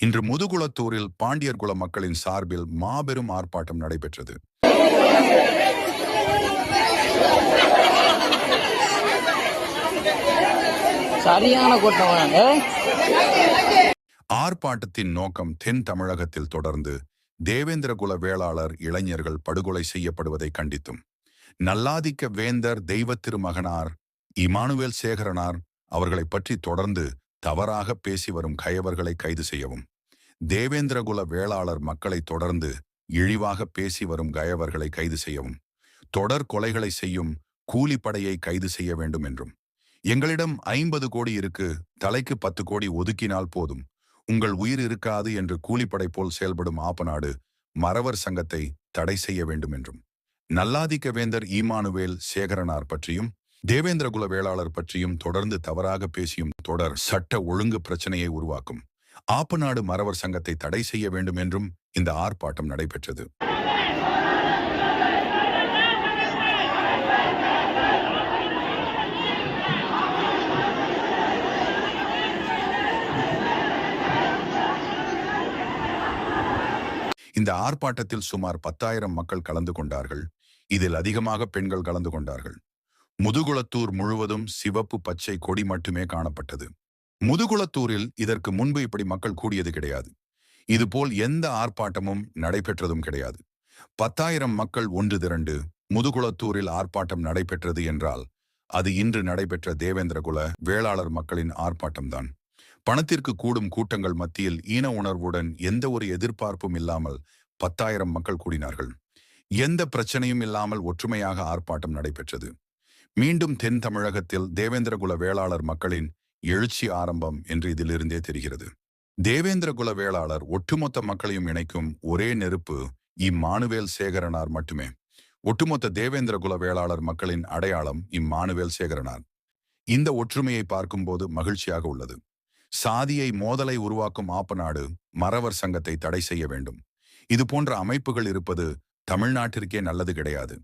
இன்று முதுகுளத்தூரில் பாண்டியர் குல மக்களின் சார்பில் மாபெரும் ஆர்ப்பாட்டம் நடைபெற்றது. சரியான கூட்டம் ஏய் ஆர்ப்பாட்டத்தின் நோக்கம் தென் தமிழகத்தில் தொடர்ந்து தேவேந்திரகுல வேளாளர் இளைஞர்கள் படுகொலை செய்யப்படுவதை கண்டித்தும் நல்லாதிக்க வேந்தர் தெய்வ திருமகனார் இமானுவேல் சேகரனார் அவர்களை பற்றி தொடர்ந்து தவறாக பேசி வரும் கயவர்களை கைது செய்யவும் தேவேந்திரகுல வேளாளர் மக்களை தொடர்ந்து இழிவாக பேசி வரும் கயவர்களை கைது செய்யவும் தொடர் கொலைகளை செய்யும் கூலிப்படையை கைது செய்ய வேண்டும் என்றும். எங்களிடம் ஐம்பது கோடி இருக்கு தலைக்கு பத்து கோடி ஒதுக்கினால் போதும். உங்கள் உயிர் இருக்காது என்று கூலிப்படை போல் செயல்படும் ஆப்பநாடு மறவர் சங்கத்தை தடை செய்ய வேண்டும் என்றும். நல்லாதிக்க வேந்தர் ஈமானுவேல் சேகரனார் பற்றியும் தேவேந்திரகுல வேளாளர் பற்றியும் தொடர்ந்து தவறாக பேசியும் தொடர் சட்ட ஒழுங்கு பிரச்சனையை உருவாக்கும். ஆப்பநாடு மறவர் சங்கத்தை தடை செய்ய வேண்டும் என்றும் இந்த ஆர்ப்பாட்டம் நடைபெற்றது. இந்த ஆர்ப்பாட்டத்தில் சுமார் பத்தாயிரம் மக்கள் கலந்து கொண்டார்கள். இதில் அதிகமாக பெண்கள் கலந்து கொண்டார்கள். முதுகுளத்தூர் முழுவதும் சிவப்பு பச்சை கொடி மட்டுமே காணப்பட்டது. முதுகுளத்தூரில் இதற்கு முன்பு இப்படி மக்கள் கூடியது கிடையாது. இதுபோல் எந்த ஆர்ப்பாட்டமும் நடைபெற்றதும் கிடையாது. பத்தாயிரம் மக்கள் ஒன்று திரண்டு முதுகுளத்தூரில் ஆர்ப்பாட்டம் நடைபெற்றது என்றால் அது இன்று நடைபெற்ற தேவேந்திரகுல வேளாளர் மக்களின் ஆர்ப்பாட்டம்தான். பணத்திற்கு கூடும் கூட்டங்கள் மத்தியில் ஈன உணர்வுடன் எந்த ஒரு எதிர்பார்ப்பும் இல்லாமல் பத்தாயிரம் மக்கள் கூடினார்கள். எந்த பிரச்சனையும் இல்லாமல் ஒற்றுமையாக ஆர்ப்பாட்டம் நடைபெற்றது. மீண்டும் தென் தமிழகத்தில் தேவேந்திரகுல வேளாளர் மக்களின் எழுச்சி ஆரம்பம் என்று இதிலிருந்தே தெரிகிறது. தேவேந்திரகுல வேளாளர் ஒட்டுமொத்த மக்களையும் இணைக்கும் ஒரே நெருப்பு இம்மானுவேல் சேகரனார் மட்டுமே. ஒட்டுமொத்த தேவேந்திரகுல வேளாளர் மக்களின் அடையாளம் இம்மானுவேல் சேகரனார். இந்த ஒற்றுமையை பார்க்கும்போது மகிழ்ச்சியாக உள்ளது. சாதியை மோதலை உருவாக்கும் ஆப்பநாடு மறவர் சங்கத்தை தடை செய்ய வேண்டும். இது போன்ற அமைப்புகள் இருப்பது தமிழ்நாட்டிற்கே நல்லது கிடையாது.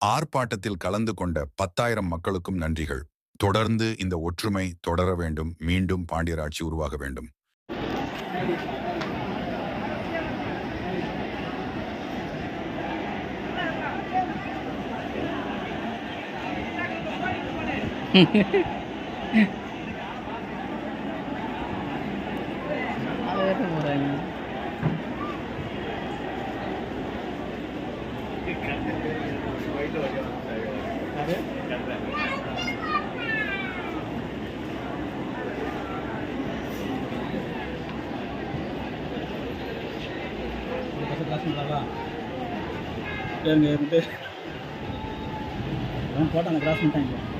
ஆர்ப்பாட்டத்தில் கலந்து கொண்ட பத்தாயிரம் மக்களுக்கும் நன்றிகள். தொடர்ந்து இந்த ஒற்றுமை தொடர வேண்டும் மீண்டும் பாண்டியராட்சி உருவாக வேண்டும். அது என்ன போறாங்க எங்க போட்டாங்க கிராஸ் பண்ணிட்டாங்க.